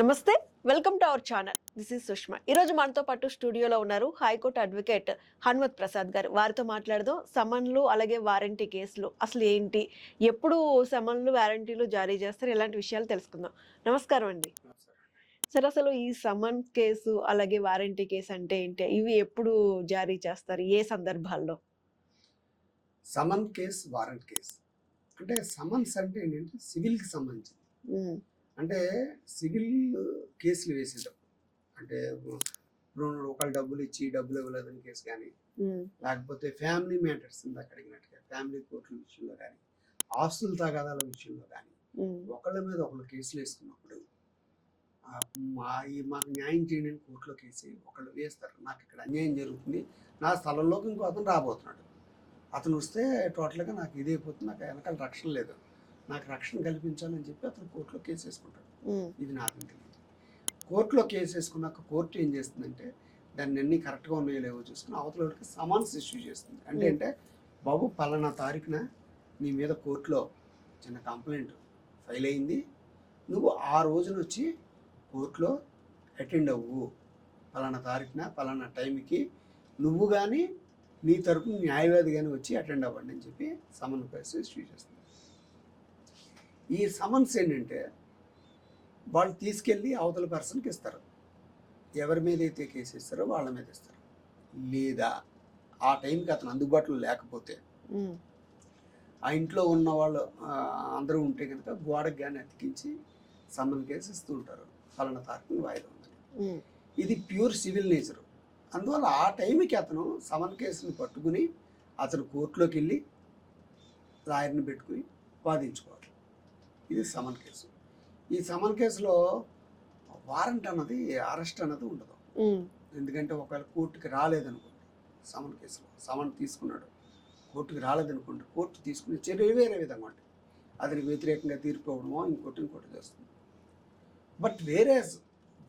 నమస్తే welcome to our channel. This is Sushma. ఈరోజు మనతో పాటు స్టూడియోలో ఉన్నారు హైకోర్టు అడ్వకేట్ హనుమత్ ప్రసాద్ గారు. వారితో మాట్లాడదాం. సమన్లు అలాగే వారంటీ కేసులు అసలు ఏంటి? ఎప్పుడు సమన్లు వారంటీలు జారీ చేస్తారు? ఇలాంటి విషయాలు తెలుసుకుందాం. నమస్కారం అండి. సార్ అసలు ఈ సమన్ కేసు అలాగే వారంటీ కేసు అంటే ఏంటి? ఇవి ఎప్పుడు జారీ చేస్తారు? ఏ సందర్భాల్లో? Summon case warrant case. అంటే సమన్స్ అంటే ఏంటంటే సివిల్కి సంబంధించి ఉమ్, అంటే సివిల్ కేసులు వేసేటప్పుడు అంటే ఒకళ్ళు డబ్బులు ఇచ్చి డబ్బులు ఇవ్వలేదని కేసు కానీ లేకపోతే ఫ్యామిలీ మ్యాటర్స్ ఇందాక అడిగినట్టుగా ఫ్యామిలీ కోర్టుల విషయంలో కానీ ఆస్తుల తగాదాల విషయంలో కానీ ఒకళ్ళ మీద ఒకళ్ళు కేసులు వేసుకున్నప్పుడు మా ఈ మాకు న్యాయం చేయండి అని కోర్టులో కేసు ఒకళ్ళు వేస్తారు. నాకు ఇక్కడ అన్యాయం జరుగుతుంది. నా స్థలంలోకి ఇంకో అతను రాబోతున్నాడు. అతను వస్తే టోటల్గా నాకు ఇది అయిపోతుంది నాకు వెనకాల రక్షణ లేదు. నాకు రక్షణ కల్పించాలని చెప్పి అతను కోర్టులో కేసు వేసుకుంటాడు. ఇది నాకు తెలియదు. కోర్టులో కేసు వేసుకున్నాక కోర్టు ఏం చేస్తుందంటే దాన్ని అన్ని కరెక్ట్గా ఉన్నాయో లేవో చూసుకుని అవతల వాళ్ళకి సమాన్స్ ఇష్యూ చేస్తుంది. అంటే. అంటే బాబు పలానా తారీఖున నీ మీద కోర్టులో చిన్న కంప్లైంట్ ఫైల్ అయింది. నువ్వు ఆ రోజున వచ్చి కోర్టులో అటెండ్ అవ్వు. పలానా తారీఖున పలానా టైంకి నువ్వు కానీ నీ తరపున న్యాయవాది కానీ వచ్చి అటెండ్ అవ్వండి అని చెప్పి సమన్ కేసు ఇష్యూ చేస్తుంది. ఈ సమన్స్ ఏంటంటే వాళ్ళు తీసుకెళ్ళి అవతల పర్సన్కి ఇస్తారు. ఎవరి మీద అయితే కేసు ఇస్తారో వాళ్ళ మీద ఇస్తారు లేదా ఆ టైంకి అతను అందుబాటులో లేకపోతే ఆ ఇంట్లో ఉన్న వాళ్ళు అందరూ ఉంటే కనుక గోడకు కానీ అతికించి సమ్మన్ కేసు ఇస్తూ ఉంటారు. ఫలానా తారీఖుని వాయిదా ఉందని ఇది ప్యూర్ సివిల్ నేచర్. అందువల్ల ఆ టైంకి అతను సమన్ కేసుని పట్టుకుని అతను కోర్టులోకి వెళ్ళి లాయర్ని పెట్టుకుని వాదించుకోవాలి. ఇది సమన్ కేసు. ఈ సమన్ కేసులో వారెంట్ అన్నది అరెస్ట్ అన్నది ఉండదు. ఎందుకంటే ఒకవేళ కోర్టుకి రాలేదనుకోండి సమన్ కేసులో సమన్ తీసుకున్నాడు కోర్టుకి రాలేదనుకోండి కోర్టు తీసుకునే చర్య వేరే విధంగా ఉంటాయి. అతనికి వ్యతిరేకంగా తీర్పు ఇవ్వడమో ఇంకోటి ఇంకోటి చేస్తుంది. బట్ వేరే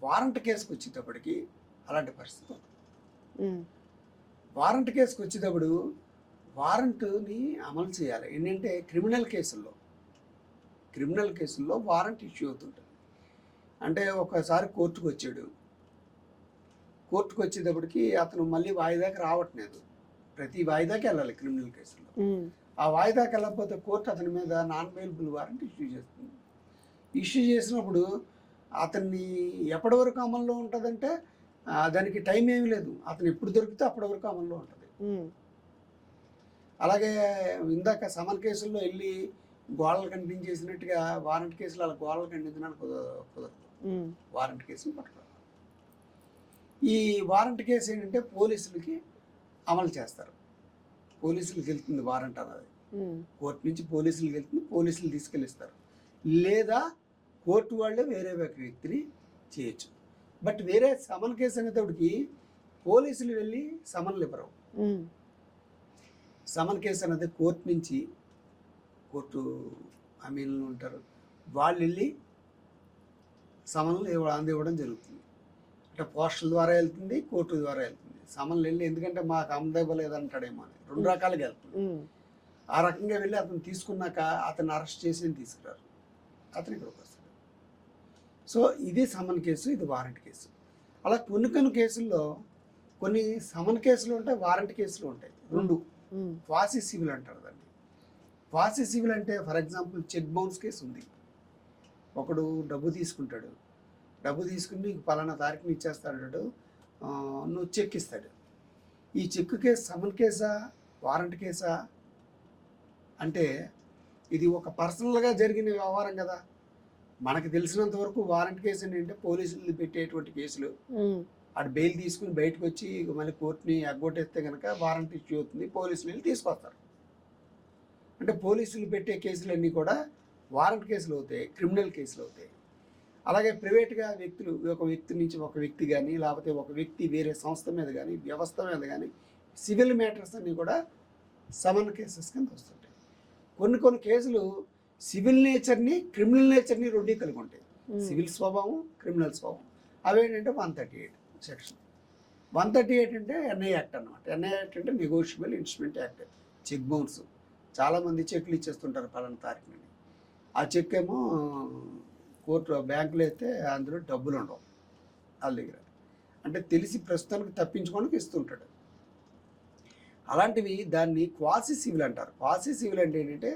వారంట్ కేసుకు వచ్చేటప్పటికి అలాంటి పరిస్థితి వారంట్ కేసుకు వచ్చేటప్పుడు వారంట్ని అమలు చేయాలి. ఏంటంటే క్రిమినల్ కేసుల్లో క్రిమినల్ కేసుల్లో వారంట్ ఇష్యూ అవుతుంటుంది అంటే ఒకసారి కోర్టుకు వచ్చాడు. కోర్టుకు వచ్చేటప్పటికి అతను మళ్ళీ వాయిదాకి రావట్లేదు. ప్రతి వాయిదాకి వెళ్ళాలి క్రిమినల్ కేసుల్లో. ఆ వాయిదాకి వెళ్ళకపోతే కోర్టు అతని మీద నాన్ బెయిలబుల్ వారెంట్ ఇష్యూ చేస్తుంది. ఇష్యూ చేసినప్పుడు అతన్ని ఎప్పటి వరకు అమల్లో ఉంటుందంటే దానికి టైం ఏమీ లేదు. అతను ఎప్పుడు దొరికితే అప్పటి వరకు అమల్లో ఉంటుంది. అలాగే ఇందాక సమన్ కేసుల్లో వెళ్ళి గోడలు కనిపించేసినట్టుగా వారెంట్ కేసులు అలా గోడలు ఖండించడానికి కుదరదు. వారెంట్ కేసుని పట్టుకోవాలి. ఈ వారెంట్ కేసు ఏంటంటే పోలీసులకి అమలు చేస్తారు. పోలీసులకు వెళ్తుంది వారెంట్ అన్నది. కోర్టు నుంచి పోలీసులకు వెళ్తుంది పోలీసులు తీసుకెళ్ళిస్తారు. లేదా కోర్టు వాళ్ళే వేరే ఒక వ్యక్తిని చేయొచ్చు. బట్ వేరే సమన్ కేసు అనేటప్పటికి పోలీసులు వెళ్ళి సమన్లు ఇవ్వరు. సమన్ కేసు అనేది కోర్టు నుంచి కోర్టు అమీన్లు ఉంటారు వాళ్ళు వెళ్ళి సమన్లు ఇవ్వ అందివ్వడం జరుగుతుంది. అంటే పోస్టల్ ద్వారా వెళ్తుంది కోర్టు ద్వారా వెళ్తుంది. సమన్లు వెళ్ళి ఎందుకంటే మాకు అందవ్వలేదంటాడేమో అని. రెండు రకాలుగా వెళ్తుంది. ఆ రకంగా వెళ్ళి అతను తీసుకున్నాక అతను అరెస్ట్ చేసి తీసుకురారు. అతను ఇక్కడికి వస్తాడు సో ఇది సమన్ కేసు ఇది వారెంట్ కేసు. అలా కొన్ని కొన్ని కేసుల్లో కొన్ని సమన్ కేసులు ఉంటాయి వారెంట్ కేసులు ఉంటాయి. రెండు. క్వాసి సివిల్ అంటారు దాన్ని. క్వాసి సివిల్ అంటే for example cheque bounce case ఉంది ఒకడు డబ్బు తీసుకుంటాడు. డబ్బు తీసుకుని నీకు పలానా తారీఖుని ఇచ్చేస్తాడు నువ్వు చెక్ ఇస్తాడు. ఈ చెక్ కేసు సమన్ కేసా వారెంట్ కేసా? అంటే ఇది ఒక పర్సనల్గా జరిగిన వ్యవహారం కదా. మనకు తెలిసినంత వరకు వారెంట్ కేసు ఏంటంటే పోలీసులు పెట్టేటువంటి కేసులు. అటు బెయిల్ తీసుకుని బయటకు వచ్చి మళ్ళీ కోర్టుని ఎగ్గొట్టేస్తే కనుక వారెంట్ ఇష్యూ అవుతుంది పోలీసులు వెళ్ళి తీసుకొస్తారు. అంటే పోలీసులు పెట్టే కేసులన్నీ కూడా వారెంట్ కేసులు అవుతాయి క్రిమినల్ కేసులు అవుతాయి. అలాగే ప్రైవేట్గా వ్యక్తులు ఒక వ్యక్తి నుంచి ఒక వ్యక్తి కానీ లేకపోతే ఒక వ్యక్తి వేరే సంస్థ మీద కానీ వ్యవస్థ మీద కానీ సివిల్ మ్యాటర్స్ అన్నీ కూడా సమన్ కేసెస్ కింద వస్తుంటాయి. కొన్ని కొన్ని కేసులు సివిల్ నేచర్ని క్రిమినల్ నేచర్ని రెండు కలిగి ఉంటాయి. సివిల్ స్వభావం క్రిమినల్ స్వభావం. అవేంటంటే one thirty eight section. One thirty eight అంటే ఎన్ఐ యాక్ట్ అనమాట ఎన్ఐ యాక్ట్ అంటే negotiable instrument act. Cheque bounce. చాలామంది చెక్లు ఇచ్చేస్తుంటారు పలానా తారీఖుని ఆ చెక్ ఏమో కోర్టు బ్యాంకులో అయితే అందులో డబ్బులు ఉండవు వాళ్ళ దగ్గర. అంటే తెలిసి ప్రస్తుతానికి తప్పించుకోవడానికి ఇస్తుంటాడు. అలాంటివి దాన్ని క్వాసి సివిల్ అంటారు. క్వాసి సివిల్ అంటే ఏంటంటే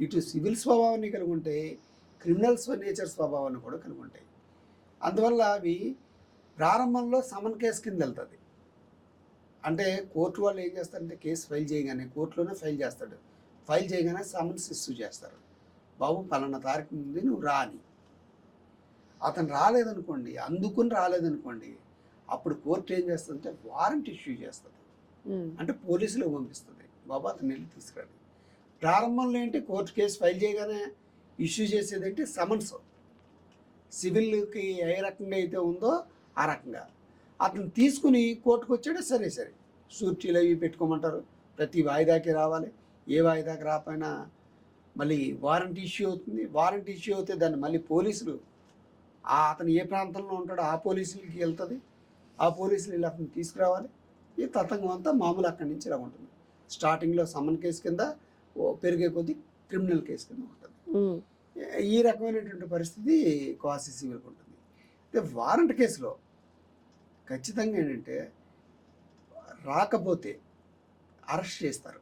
ఇటు సివిల్ స్వభావాన్ని కలిగి ఉంటాయి క్రిమినల్ నేచర్ స్వభావాన్ని కూడా కలిగి ఉంటాయి. అందువల్ల అవి ప్రారంభంలో సమన్ కేసు కింద వెళ్తుంది. అంటే కోర్టు వాళ్ళు ఏం చేస్తారంటే కేసు ఫైల్ చేయగానే కోర్టులోనే ఫైల్ చేస్తాడు. ఫైల్ చేయగానే సమన్స్ ఇష్యూ చేస్తారు. బాబు పలానా తారీఖు ఉంది నువ్వు రా అని. అతను రాలేదనుకోండి అందుకుని రాలేదనుకోండి అప్పుడు కోర్టు ఏం చేస్తుందంటే వారెంట్ ఇష్యూ చేస్తుంది. అంటే పోలీసులకు పంపిస్తుంది. బాబా అతను వెళ్ళి తీసుకురండి. ప్రారంభంలో ఏంటి? కోర్టు కేసు ఫైల్ చేయగానే ఇష్యూ చేసేది ఏంటి? సమన్స్ సివిల్కి ఏ రకంగా అయితే ఉందో ఆ రకంగా. అతను తీసుకుని కోర్టుకు వచ్చాడే సరే. సరే షూరిటీలు అవి పెట్టుకోమంటారు. ప్రతి వాయిదాకి రావాలి. ఏ వాయిదాకి రాకపోయినా మళ్ళీ వారంటీ ఇష్యూ అవుతుంది. వారంటీ ఇష్యూ అవుతే దాన్ని మళ్ళీ పోలీసులు ఆ అతను ఏ ప్రాంతంలో ఉంటాడో ఆ పోలీసులకి వెళ్తుంది. ఆ పోలీసులు వీళ్ళు అతను తీసుకురావాలి. ఈ తతంగం అంతా మామూలు అక్కడి నుంచి ఇలా ఉంటుంది. స్టార్టింగ్లో సమన్ కేసు కింద పెరిగే కొద్దీ క్రిమినల్ కేసు కింద ఉంటుంది. ఈ రకమైనటువంటి పరిస్థితి క్వాసి సివిల్కి ఉంటుంది. అయితే వారంట్ కేసులో ఖచ్చితంగా ఏంటంటే రాకపోతే అరెస్ట్ చేస్తారు.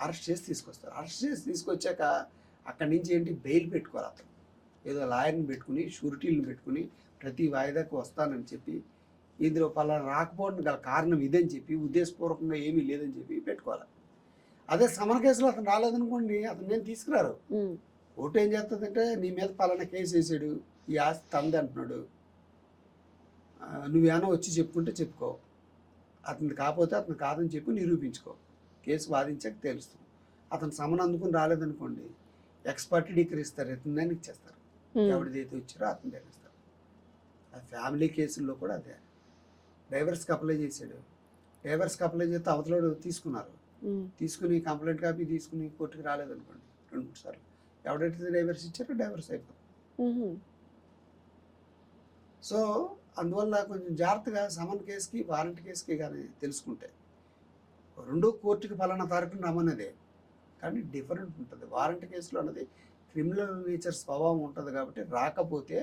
అరెస్ట్ చేసి తీసుకొస్తారు. అరెస్ట్ చేసి తీసుకొచ్చాక అక్కడి నుంచి ఏంటి? బెయిల్ పెట్టుకోవాలి అతను. ఏదో లాయర్ని పెట్టుకుని షూరిటీలను పెట్టుకుని ప్రతి వాయిదాకు వస్తానని చెప్పి ఇందులో పలానా రాకపోవడం గల కారణం ఇదని చెప్పి ఉద్దేశపూర్వకంగా ఏమీ లేదని చెప్పి పెట్టుకోవాలి. అదే సమర కేసులో అతను రాలేదనుకోండి అతను నేను తీసుకురారు? ఓటు ఏం చేస్తుందంటే నీ మీద పలానా కేసు వేసాడు ఈ ఆస్తి తంది అంటున్నాడు. నువ్వేమో వచ్చి చెప్పుకుంటే చెప్పుకో. అతను కాకపోతే అతను కాదని చెప్పి నిరూపించుకో. కేసు వాదించాక తెలుస్తుంది. అతను సమన్ అందుకుని రాలేదనుకోండి ఎక్స్పర్ట్ డిగ్రీ ఇస్తారు ఎత్తుందని ఇచ్చేస్తారు ఎవరిదైతే వచ్చారో అతను తెలుస్తారు ఆ ఫ్యామిలీ కేసుల్లో కూడా అదే. డైవర్స్కి అప్లై చేశాడు. డైవర్స్కి అప్లై చేస్తే అవతలోడు తీసుకున్నారు. తీసుకుని కంప్లైంట్ కాపీ తీసుకుని కోర్టుకి రాలేదనుకోండి రెండు మూడు సార్లు. ఎవడైతే డైవర్స్ ఇచ్చారో డైవర్స్ అయిపోతుంది ఉమ్, సో అందువల్ల కొంచెం జాగ్రత్తగా సమన్ కేసుకి వారంట్ కేసుకి కానీ తెలుసుకుంటే రెండు కోర్టుకి ఫలానా తారీఖున రమ్మన్నదే. కానీ డిఫరెంట్ ఉంటుంది. వారంట్ కేసులో అన్నది క్రిమినల్ నేచర్ స్వభావం ఉంటుంది కాబట్టి రాకపోతే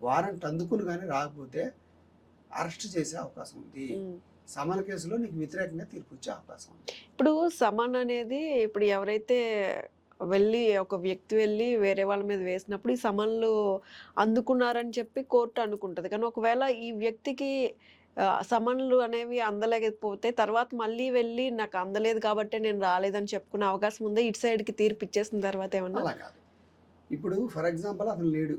వారెంట్ అందుకుని కానీ రాకపోతే అరెస్ట్ చేసే అవకాశం ఉంది. సమన్ కేసులో నీకు వ్యతిరేకంగా తీర్పు వచ్చే అవకాశం ఉంది. ఇప్పుడు సమన్ అనేది ఇప్పుడు ఎవరైతే వెళ్ళి ఒక వ్యక్తి వెళ్ళి వేరే వాళ్ళ మీద వేసినప్పుడు ఈ సమన్లు అందుకున్నారని చెప్పి కోర్టు అనుకుంటది. కానీ ఒకవేళ ఈ వ్యక్తికి సమన్లు అనేవి అందలేకపోతే తర్వాత మళ్ళీ వెళ్ళి నాకు అందలేదు కాబట్టి నేను రాలేదని చెప్పుకునే అవకాశం ఉంది? ఇటు సైడ్కి తీర్పు ఇచ్చేసిన తర్వాత ఏమన్నా? అలా కాదు. ఇప్పుడు ఫర్ ఎగ్జాంపుల్ అతను లేడు.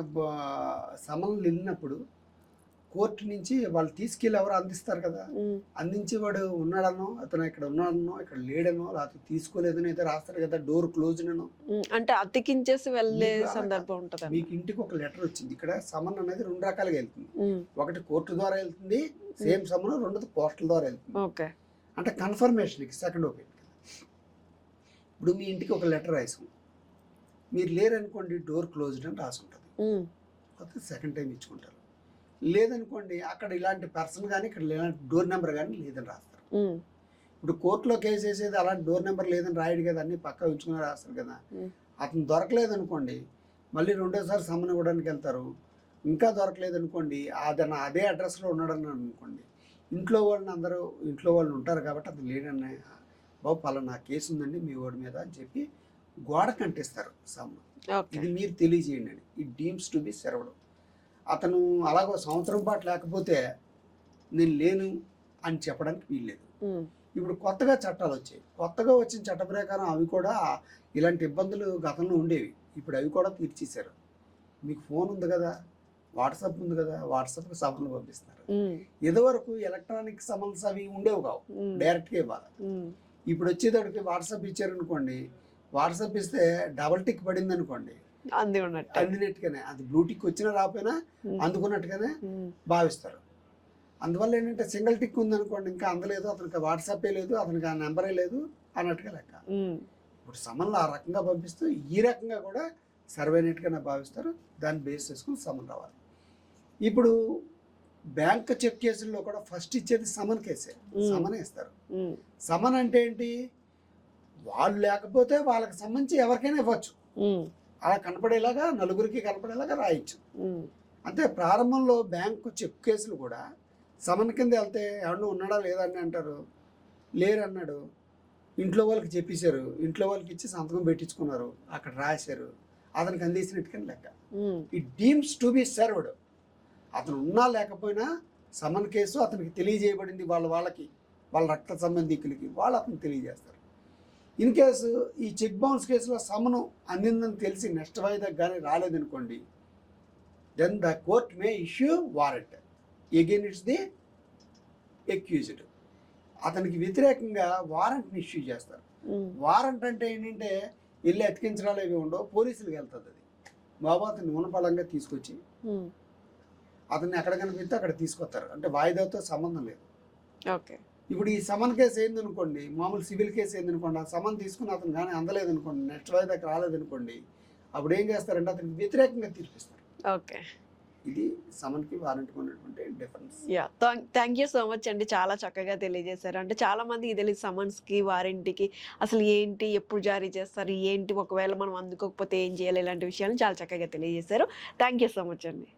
బ- సమన్లు వెళ్ళినప్పుడు కోర్టు నుంచి వాళ్ళు తీసుకెళ్ళి ఎవరు అందిస్తారు కదా. ఉమ్, అందించేవాడు ఉన్నాడనో అతను ఇక్కడ ఉన్నాడనో ఇక్కడ లేడనో లేకపోతే తీసుకోలేదని అయితే రాస్తారు కదా డోర్ క్లోజ్ అంటే అతికించేసి వెళ్ళే సందర్భం ఉంటది మీకు ఇంటికి ఒక లెటర్ వచ్చింది. ఇక్కడ సమన్ అనేది రెండు రకాలుగా వెళ్తుంది. ఒకటి కోర్టు ద్వారా వెళ్తుంది సేమ్ సమన్ రెండోది పోస్టల్ ద్వారా వెళ్తుంది. ఓకే. అంటే కన్ఫర్మేషన్కి సెకండ్ ఒపీనియన్. ఇప్పుడు మీ ఇంటికి ఒక లెటర్ రాసాం మీరు లేరనుకోండి డోర్ క్లోజ్డ్ అని రాసి ఉంటుంది ఉమ్, కొత్త సెకండ్ టైం ఇచ్చుకుంటారు. లేదనుకోండి అక్కడ ఇలాంటి పర్సన్ కానీ ఇక్కడ ఇలాంటి డోర్ నెంబర్ కానీ లేదని రాస్తారు. ఇప్పుడు కోర్టులో కేసు వేసేది అలాంటి డోర్ నెంబర్ లేదని రాయడు కదా అన్ని పక్క ఉంచుకుని రాస్తారు కదా. అతను దొరకలేదనుకోండి మళ్ళీ రెండోసారి సమ్మన్ ఇవ్వడానికి వెళ్తారు. ఇంకా దొరకలేదనుకోండి అతను అదే అడ్రస్లో ఉన్నాడని అనుకోండి ఇంట్లో వాళ్ళని అందరూ ఇంట్లో వాళ్ళు ఉంటారు కాబట్టి అతను లేడని బాబు పలానా కేసు ఉందండి మీ వాడి మీద అని చెప్పి గోడ కంటిస్తారు సమ్మన్ ఓకే. ఇది మీరు తెలియజేయండి. అని ఈ డీమ్స్ టు బి సెర్వ్డ్ అతను అలాగో సంవత్సరం పాటు లేకపోతే నేను లేను అని చెప్పడానికి వీల్లేదు. ఇప్పుడు కొత్తగా చట్టాలు వచ్చాయి. కొత్తగా వచ్చిన చట్ట ప్రకారం అవి కూడా ఇలాంటి ఇబ్బందులు గతంలో ఉండేవి. ఇప్పుడు అవి కూడా తీర్చేశారు. మీకు ఫోన్ ఉంది కదా వాట్సాప్ ఉంది కదా వాట్సాప్కి సమన్లు పంపిస్తున్నారు. ఇదివరకు ఎలక్ట్రానిక్ సమన్స్ అవి ఉండేవి కావు. డైరెక్ట్గా ఇవ్వాలి. ఇప్పుడు వచ్చేటప్పటికి వాట్సాప్ ఇచ్చారనుకోండి వాట్సాప్ ఇస్తే డబల్ టిక్ పడింది అనుకోండి అంది ఉన్నట్టు. అందినట్టుగానే. అది బ్లూటిక్ వచ్చినా రాకపోయినా ఉమ్, అందుకున్నట్టుగానే భావిస్తారు. అందువల్ల ఏంటంటే సింగిల్ టిక్ ఉందనుకోండి ఇంకా అందలేదు అతనికి వాట్సాపే లేదు అతనికి ఆ నెంబరే లేదు అన్నట్టుగా లెక్క. ఇప్పుడు సమన్లు ఆ రకంగా పంపిస్తూ ఈ రకంగా కూడా సర్వైనట్టుగానే భావిస్తారు. దాన్ని బేస్ చేసుకుని సమన్ రావాలి. ఇప్పుడు బ్యాంక్ చెక్ కేసుల్లో కూడా ఫస్ట్ ఇచ్చేది సమన్ కేసే. సమన్ ఇస్తారు. సమన్ అంటే ఏంటి? వాళ్ళు లేకపోతే వాళ్ళకి సంబంధించి ఎవరికైనా ఇవ్వచ్చు. అలా కనపడేలాగా నలుగురికి కనపడేలాగా రాయొచ్చు. అంతే ప్రారంభంలో బ్యాంకు చెక్ కేసులు కూడా సమన్ కింద వెళ్తే ఎవడన్నా ఉన్నాడా లేదా అని అంటారు. లేరు అన్నాడు. ఇంట్లో వాళ్ళకి చెప్పేశారు. ఇంట్లో వాళ్ళకి ఇచ్చి సంతకం పెట్టించుకున్నారు. అక్కడ రాశారు. అతనికి అందేసినట్టుగా లెక్క. ఈ డీమ్స్ టు బి సర్వ్డ్ అతను ఉన్నా లేకపోయినా సమన్ కేసు అతనికి తెలియజేయబడింది వాళ్ళ వాళ్ళకి వాళ్ళ రక్త సంబంధికులకి వాళ్ళు అతను తెలియజేస్తారు. ఇన్ కేసు ఈ చెక్ బౌన్స్ కేసులో సమను అందిందని తెలిసి నెక్స్ట్ వాయిదా కానీ రాలేదనుకోండి then the court may issue warrant against the accused అతనికి వ్యతిరేకంగా వారెంట్ని ఇష్యూ చేస్తారు. వారెంట్ అంటే ఏంటంటే వెళ్ళి అతికించడాలు ఏవి ఉండవు పోలీసులకు వెళ్తుంది అది. బాబు అతన్ని ఉన్నపళంగా తీసుకొచ్చి అతన్ని ఎక్కడ కనిపిస్తే అక్కడ తీసుకొస్తారు. అంటే వాయిదాతో సంబంధం లేదు. ఓకే. ఇప్పుడు ఈ సమన్ కేసు ఏందనుకోండి మామూలు సివిల్ కేసు ఏందనుకోండి ఆ సమన్ తీసుకుని అతను కానీ అందలేదు అనుకోండి నెక్స్ట్ వాయిదాకి రాలేదనుకోండి అప్పుడు ఏం చేస్తారంటే అతనికి వ్యతిరేకంగా తీర్పిస్తారు. ఓకే. ఇది సమన్కి వారెంట్కి ఉన్నటువంటి difference yeah thank you so much అండి. చాలా చక్కగా తెలియజేశారు. అంటే చాలా మంది ఇది తెలియదు సమన్స్కి వారంటీకి అసలు ఏంటి ఎప్పుడు జారీ చేస్తారు ఏంటి ఒకవేళ మనం అందుకోకపోతే ఏం చేయాలి ఇలాంటి విషయాలు చాలా చక్కగా తెలియజేశారు. థ్యాంక్ యూ సో మచ్ అండి.